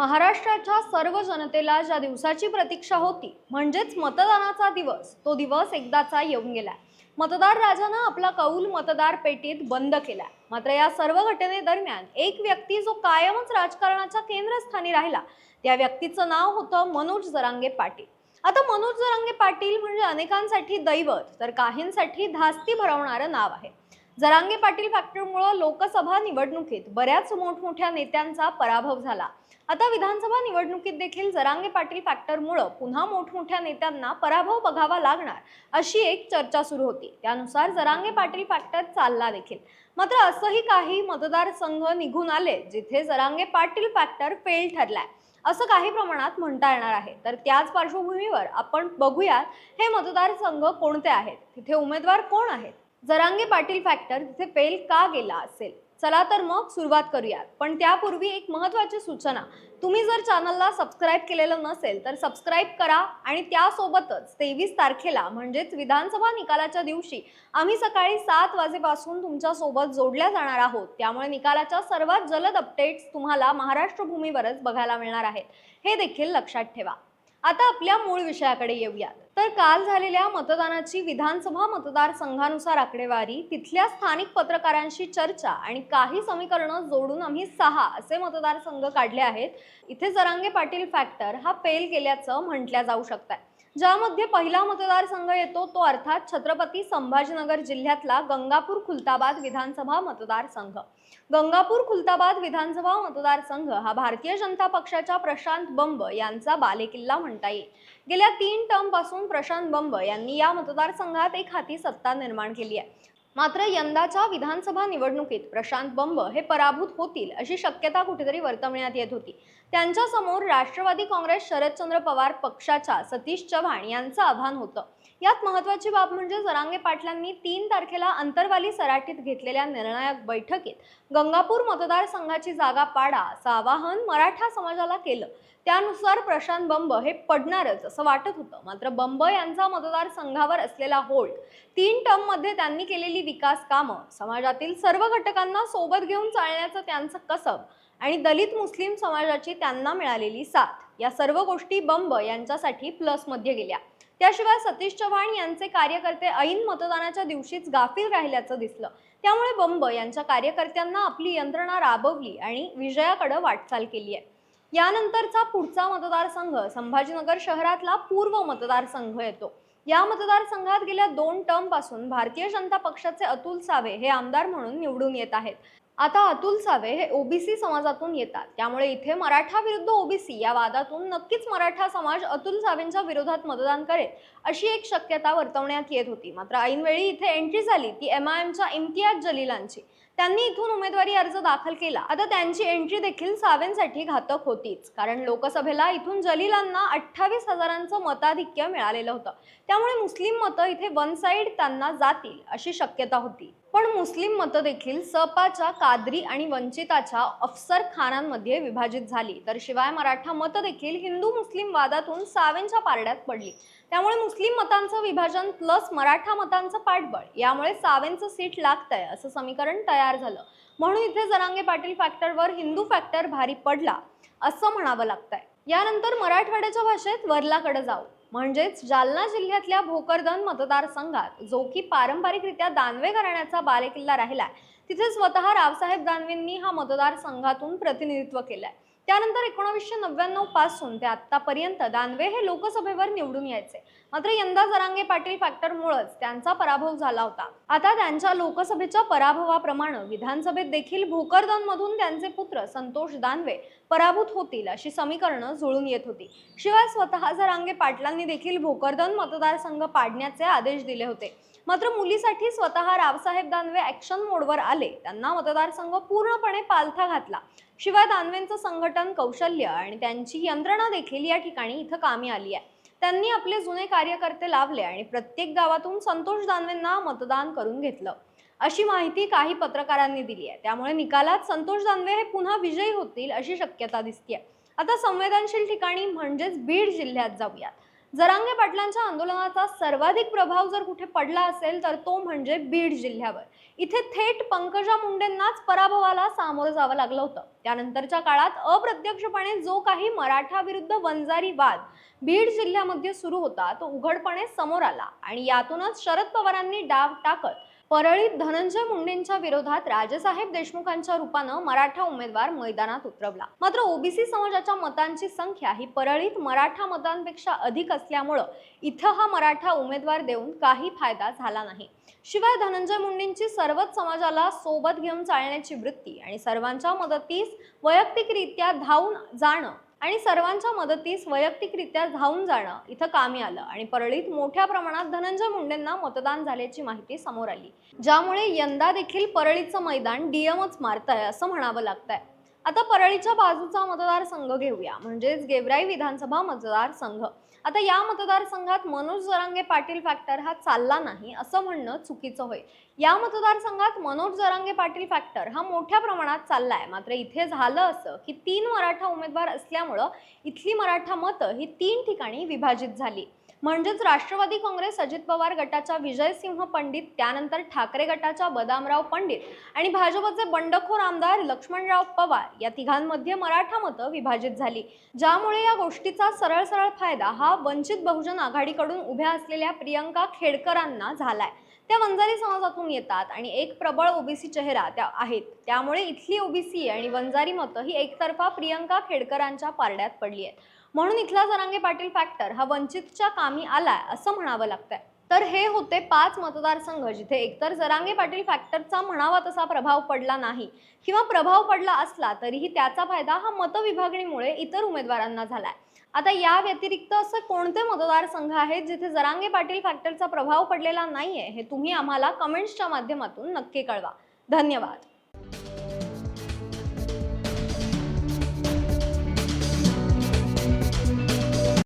महाराष्ट्राच्या सर्व जनतेला ज्या दिवसाची प्रतीक्षा होती म्हणजेच मतदानाचा दिवस तो दिवस एकदाचा येऊन गेला मतदार राजानं आपला कौल मतदार पेटीत बंद केला मात्र या सर्व घटनेदरम्यान एक व्यक्ती जो कायमच राजकारणाच्या केंद्रस्थानी राहिला त्या व्यक्तीचं नाव होतं मनोज जरांगे पाटील. आता मनोज जरांगे पाटील म्हणजे अनेकांसाठी दैवत तर काहींसाठी धास्ती भरवणारं नाव आहे. जरांगे पाटील फॅक्टरमुळं लोकसभा निवडणुकीत बऱ्याच मोठमोठ्या नेत्यांचा पराभव झाला. आता विधानसभा निवडणुकीत देखील जरांगे पाटील फॅक्टरमुळं पुन्हा मोठमोठ्या नेत्यांना पराभव बघावा लागणार अशी एक चर्चा सुरू होती. त्यानुसार जरांगे पाटील फॅक्टर चालला देखील. मात्र असंही काही मतदारसंघ निघून आले जिथे जरांगे पाटील फॅक्टर फेल ठरलाय. असं काही प्रमाणात म्हणता येणार आहे. तर त्याच पार्श्वभूमीवर आपण बघूयात हे मतदारसंघ कोणते आहेत? तिथे उमेदवार कोण आहेत? जरांगे पाटील फॅक्टर तिथे फेल का गेला असेल. चला तर मग सुरुवात करूयात. पण त्यापूर्वी एक महत्त्वाची सूचना. तुम्ही जर चॅनलला सबस्क्राईब केलेलं नसेल तर सबस्क्राईब करा आणि त्यासोबतच तेवीस तारखेला म्हणजेच विधानसभा निकालाच्या दिवशी आम्ही सकाळी सात वाजेपासून तुमच्यासोबत जोडल्या जाणार आहोत. त्यामुळे निकालाच्या सर्वात जलद अपडेट्स तुम्हाला महाराष्ट्र भूमीवरच बघायला मिळणार आहेत. हे देखील लक्षात ठेवा. आता आपल्या मूळ विषयाकडे येऊयात. तर काल झालेल्या मतदानाची विधानसभा मतदारसंघानुसार आकडेवारी तिथल्या स्थानिक पत्रकारांशी चर्चा आणि काही समीकरणं जोडून आम्ही सहा असे मतदारसंघ काढले आहेत. इथे जरांगे पाटील फॅक्टर हा फेल केल्याचं म्हटल्या जाऊ शकतात ज्यामध्ये पहिला मतदारसंघ येतो तो अर्थात छत्रपती संभाजीनगर जिल्ह्यातला गंगापूर खुलताबाद विधानसभा मतदारसंघ. गंगापूर खुलताबाद विधानसभा मतदारसंघ हा भारतीय जनता पक्षाच्या प्रशांत बंब यांचा बालेकिल्ला म्हणता येईल. गेल्या तीन टर्मपासून प्रशांत बंब यांनी या मतदारसंघात एक हाती सत्ता निर्माण केली आहे. मात्र यंदाच्या विधानसभा निवडणुकीत प्रशांत बंब हे पराभूत होतील अशी शक्यता कुठेतरी वर्तवण्यात येत होती. त्यांच्यासमोर राष्ट्रवादी काँग्रेस शरदचंद्र पवार पक्षाच्या सतीश चव्हाण यांचं आव्हान होतं. यात महत्वाची बाब म्हणजे जरांगे पाटलांनी तीन तारखेला अंतरवाली सराटीत घेतलेल्या निर्णायक बैठकीत गंगापूर मतदारसंघाची जागा पाडा असं आवाहन मराठा समाजाला केलं. त्यानुसार प्रशांत बंब हे पडणारच असं वाटत होतं. मात्र बंब यांचा मतदारसंघावर असलेला होल्ड तीन टर्ममध्ये त्यांनी केलेली विकास कामं समाजातील सर्व घटकांना सोबत घेऊन चालण्याचं त्यांचं कसब आणि दलित मुस्लिम समाजाची त्यांना मिळालेली साथ या सर्व गोष्टी बंब यांच्यासाठी प्लसमध्ये गेल्या. त्याशिवाय सतीश चव्हाण यांचे कार्यकर्ते ऐन मतदानाच्या दिवशीच गाफील राहिल्याचं दिसलं. त्यामुळे बंब यांच्या कार्यकर्त्यांना आपली यंत्रणा राबवली आणि विजयाकडे वाटचाल केली आहे. यानंतरचा पुढचा मतदारसंघ संभाजीनगर शहरातला पूर्व मतदारसंघ येतो. या मतदारसंघात गेल्या दोन टर्मपासून भारतीय जनता पक्षाचे अतुल सावे हे आमदार म्हणून निवडून येत आहेत. आता अतुल सावे हे ओबीसी समाजातून येतात. त्यामुळे इथे मराठा विरुद्ध ओबीसी या वादातून नक्कीच मराठा समाज अतुल सावेंच्या विरोधात मतदान करेल अशी एक शक्यता वर्तवण्यात येत होती. मात्र ऐनवेळी इथे एंट्री झाली ती एम आय एमच्या इम्तियाज जलीलांची. त्यांनी इथून उमेदवारी अर्ज दाखल केला. आता त्यांची एंट्री देखील सावेंसाठी घातक होतीच. कारण लोकसभेला इथून जलीलांना अठ्ठावीस हजारांचं मताधिक्य मिळालेलं होतं. त्यामुळे मुस्लिम मतं इथे वन साईड त्यांना जातील अशी शक्यता होती. पण मुस्लिम मतं देखील सपाच्या कादरी आणि वंचिताच्या अफसर खानांमध्ये विभाजित झाली. तर शिवाय मराठा मतं देखील हिंदू मुस्लिम वादातून सावेंच्या पारड्यात पडली. त्यामुळे मुस्लिम मतांचं विभाजन प्लस मराठा मतांचं पाठबळ यामुळे सावेंचं सीट लागतंय असं समीकरण तयार झालं. म्हणून इथे जरांगे पाटील फॅक्टरवर हिंदू फॅक्टर भारी पडला असं म्हणावं लागतंय. यानंतर मराठवाड्याच्या भाषेत वरलाकडे जाऊ. म्हणजेच जालना जिल्ह्यातल्या भोकरदन मतदारसंघात जो की पारंपरिकरित्या दानवे घराण्याचा बालेकिल्ला राहिलाय तिथे स्वतः रावसाहेब दानवेंनी हा मतदारसंघातून प्रतिनिधित्व केलंय. त्यानंतर एकोणावीसशे नव्याण्णवपासून ते आतापर्यंत दानवे हे लोकसभेवर निवडून यायचे. मात्र यंदा जरांगे पाटील फॅक्टरमुळेच त्यांचा पराभव झाला होता. आता त्यांच्या लोकसभेच्या पराभवाप्रमाणे विधानसभेत देखील भोकरदनमधून त्यांचे पुत्र संतोष दानवे पराभूत होतील अशी समीकरणं जुळून येत होती. शिवाय स्वतः जरांगे पाटलांनी देखील भोकरदन मतदारसंघ पाडण्याचे आदेश दिले होते. मात्र मुलीसाठी स्वतः रावसाहेब दानवे ऍक्शन मोडवर आले. त्यांना मतदारसंघ पूर्णपणे पालथा घातला. शिवाय दानवेंचं संघटन कौशल्य आणि त्यांची यंत्रणा देखील या ठिकाणी इथं कामी आली आहे. त्यांनी आपले जुने कार्यकर्ते लावले आणि प्रत्येक गावातून संतोष दानवेंना मतदान करून घेतलं. अशी माहिती काही पत्रकारांनी दिली आहे. त्यामुळे निकालात संतोष दानवे हे पुन्हा विजयी होतील अशी शक्यता दिसते आता संवेदनशील ठिकाणी म्हणजेच बीड जिल्ह्यात जाऊयात. जरांगे पाटलांच्या आंदोलनाचा सर्वाधिक प्रभाव जर कुठे पडला असेल तर तो म्हणजे बीड जिल्ह्यावर. इथे थेट पंकजा मुंडेंनाच पराभवाला सामोरं जावं लागलं होतं. त्यानंतरच्या काळात अप्रत्यक्षपणे जो काही मराठा विरुद्ध वंजारी वाद बीड जिल्ह्यामध्ये सुरू होता तो उघडपणे समोर आला. आणि यातूनच शरद पवारांनी डाव टाकत परळीत धनंजय मुंडेंच्या विरोधात राजेसाहेब देशमुखांच्या रूपानं मराठा उमेदवार मैदानात उतरवला. मात्र ओबीसी समाजाच्या मतांची संख्या ही परळीत मराठा मतांपेक्षा अधिक असल्यामुळं इथं हा मराठा उमेदवार देऊन काही फायदा झाला नाही. शिवाय धनंजय मुंडेंची सर्वच समाजाला सोबत घेऊन चालण्याची वृत्ती आणि सर्वांच्या मदतीस वैयक्तिकरित्या धावून जाणं आणि सर्वांच्या मदतीस वैयक्तिकरित्या धावून जाणं इथं कामी आलं आणि परळीत मोठ्या प्रमाणात धनंजय मुंडेंना मतदान झाल्याची माहिती समोर आली. ज्यामुळे यंदा देखील परळीचं मैदान डीएमच मारतंय असं म्हणावं लागतंय. आता परळीच्या बाजूचा मतदारसंघ घेऊया. म्हणजेच गेवराई विधानसभा मतदारसंघ. आता या मतदारसंघात मनोज जरांगे पाटील फॅक्टर हा चालला नाही असं म्हणणं चुकीचं होईल या मतदारसंघात मनोज जरांगे पाटील फॅक्टर हा मोठ्या प्रमाणात चाललाय. मात्र इथे झालं असं की तीन मराठा उमेदवार असल्यामुळं इथली मराठा मतं ही तीन ठिकाणी विभाजित झाली. म्हणजेच राष्ट्रवादी काँग्रेस अजित पवार गटाच्या विजयसिंह पंडित त्यानंतर ठाकरे गटाच्या बदामराव पंडित आणि भाजपचे बंडखोर आमदार लक्ष्मणराव पवार या तिघांमध्ये मराठा मतं विभाजित झाली. ज्यामुळे या गोष्टीचा सरळ सरळ फायदा हा वंचित बहुजन आघाडीकडून उभ्या असलेल्या प्रियंका खेडकरांना झालाय. त्या वंजारी समाजातून येतात आणि एक प्रबळ ओबीसी चेहरा त्या आहेत. त्यामुळे इथली ओबीसी आणि वंजारी मतं ही एकतर्फा प्रियंका खेडकरांच्या पारड्यात पडली आहेत. म्हणून इथला जरांगे पाटील फॅक्टर हा वंचितच्या कामी आलाय असं म्हणावं लागतंय. तर हे होते पाच मतदारसंघ जिथे एकतर जरांगे पाटील फॅक्टरचा म्हणावा तसा प्रभाव पडला नाही किंवा प्रभाव पडला असला तरीही त्याचा फायदा हा मतविभागणीमुळे इतर उमेदवारांना झालाय. आता या व्यतिरिक्त असे कोणते मतदारसंघ आहेत जिथे जरांगे पाटील फॅक्टरचा प्रभाव पडलेला नाहीये हे तुम्ही आम्हाला कमेंट्सच्या माध्यमातून नक्की कळवा. धन्यवाद.